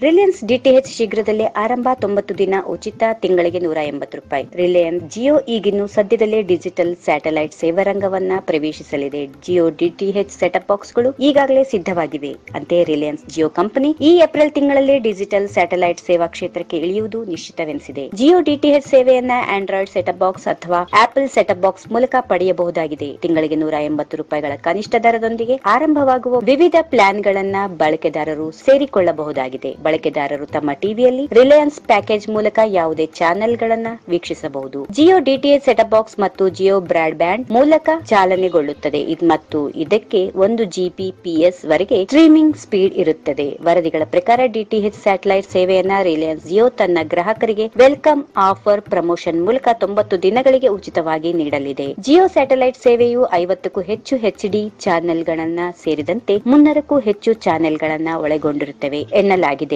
Reliance DTH ಶೀಘ್ರದಲ್ಲೇ ಆರಂಭ ತೊಂಬತ್ತು ದಿನ ಉಚಿತ ತಿಂಗಳಿಗೆ ನೂರ ಎಂಬತ್ತು ರೂಪಾಯಿ. ರಿಲಯನ್ಸ್ ಜಿಯೋ ಈಗಿನ್ನು ಸದ್ಯದಲ್ಲೇ ಡಿಜಿಟಲ್ ಸ್ಯಾಟಲೈಟ್ ಸೇವಾ ರಂಗವನ್ನ ಪ್ರವೇಶಿಸಲಿದೆ. ಜಿಯೋ ಡಿಟಿಎಚ್ ಸೆಟಪ್ ಬಾಕ್ಸ್ಗಳು ಈಗಾಗಲೇ ಸಿದ್ಧವಾಗಿವೆ. ಅಂತೆ ರಿಲಯನ್ಸ್ ಜಿಯೋ ಕಂಪನಿ ಈ ಏಪ್ರಿಲ್ ತಿಂಗಳಲ್ಲಿ ಡಿಜಿಟಲ್ ಸ್ಯಾಟಲೈಟ್ ಸೇವಾ ಕ್ಷೇತ್ರಕ್ಕೆ ಇಳಿಯುವುದು ನಿಶ್ಚಿತವೆನಿಸಿದೆ. ಜಿಯೋ ಡಿಟಿಎಚ್ ಸೇವೆಯನ್ನ ಆಂಡ್ರಾಯ್ಡ್ ಸೆಟಪ್ ಬಾಕ್ಸ್ ಅಥವಾ ಆಪಲ್ ಸೆಟಪ್ ಬಾಕ್ಸ್ ಮೂಲಕ ಪಡೆಯಬಹುದಾಗಿದೆ. ತಿಂಗಳಿಗೆ ನೂರ ಎಂಬತ್ತು ರೂಪಾಯಿಗಳ ಕನಿಷ್ಠ ದರದೊಂದಿಗೆ ಆರಂಭವಾಗುವ ವಿವಿಧ ಪ್ಲಾನ್ಗಳನ್ನ ಬಳಕೆದಾರರು ಸೇರಿಕೊಳ್ಳಬಹುದಾಗಿದೆ. ಬಳಕೆದಾರರು ತಮ್ಮ ಟಿವಿಯಲ್ಲಿ ರಿಲಯನ್ಸ್ ಪ್ಯಾಕೇಜ್ ಮೂಲಕ ಯಾವುದೇ ಚಾನೆಲ್ಗಳನ್ನ ವೀಕ್ಷಿಸಬಹುದು. ಜಿಯೋ ಡಿಟಿಎಚ್ ಸೆಟಪ್ ಬಾಕ್ಸ್ ಮತ್ತು ಜಿಯೋ ಬ್ರಾಡ್ ಬ್ಯಾಂಡ್ ಮೂಲಕ ಚಾಲನೆಗೊಳ್ಳುತ್ತದೆ. ಮತ್ತು ಇದಕ್ಕೆ ಒಂದು ಜಿಪಿಪಿಎಸ್ ವರೆಗೆ ಸ್ಟ್ರೀಮಿಂಗ್ ಸ್ಪೀಡ್ ಇರುತ್ತದೆ. ವರದಿಗಳ ಪ್ರಕಾರ ಡಿಟಿಎಚ್ ಸ್ಯಾಟಲೈಟ್ ಸೇವೆಯನ್ನ ರಿಲಯನ್ಸ್ ಜಿಯೋ ತನ್ನ ಗ್ರಾಹಕರಿಗೆ ವೆಲ್ಕಮ್ ಆಫರ್ ಪ್ರಮೋಷನ್ ಮೂಲಕ ತೊಂಬತ್ತು ದಿನಗಳಿಗೆ ಉಚಿತವಾಗಿ ನೀಡಲಿದೆ. ಜಿಯೋ ಸ್ಯಾಟಲೈಟ್ ಸೇವೆಯು ಐವತ್ತಕ್ಕೂ ಹೆಚ್ಚು ಎಚ್ಡಿ ಚಾನೆಲ್ಗಳನ್ನ ಸೇರಿದಂತೆ ಮುನ್ನೂರಕ್ಕೂ ಹೆಚ್ಚು ಚಾನೆಲ್ಗಳನ್ನ ಒಳಗೊಂಡಿರುತ್ತವೆ ಎನ್ನಲಾಗಿದೆ.